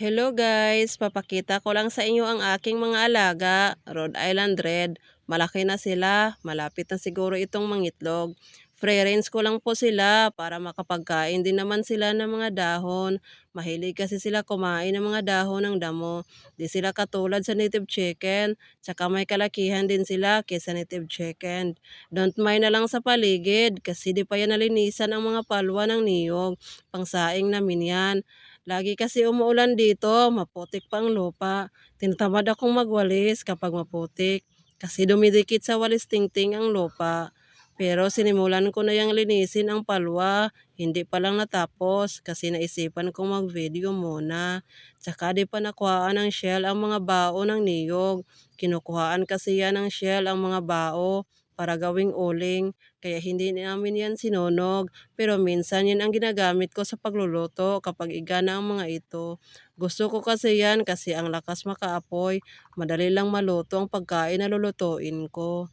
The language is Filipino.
Hello guys, papakita ko lang sa inyo ang aking mga alaga, Rhode Island Red. Malaki na sila, malapit na siguro itong mangitlog. Free range ko lang po sila para makapagkain din naman sila ng mga dahon. Mahilig kasi sila kumain ng mga dahon ng damo. Di sila katulad sa native chicken, tsaka may kalakihan din sila kaysa native chicken. Don't mind na lang sa paligid kasi di pa yan nalinisan ang mga palwa ng niyog. Pangsaing namin yan. Lagi kasi umuulan dito, maputik pa ang lupa. Tinatamad akong magwalis kapag maputik kasi dumidikit sa walis tingting ang lupa. Pero sinimulan ko na yung linisin ang palwa, hindi pa lang natapos kasi naisipan kong mag-video muna. Tsaka di pa nakuhaan ng shell ang mga bao ng niyog. Kinukuhaan kasi yan ng shell ang mga bao para gawing uling. Kaya hindi namin yan sinunog. Pero minsan yan ang ginagamit ko sa pagluluto kapag igana ang mga ito. Gusto ko kasi yan kasi ang lakas makaapoy. Madali lang maluto ang pagkain na lulutuin ko.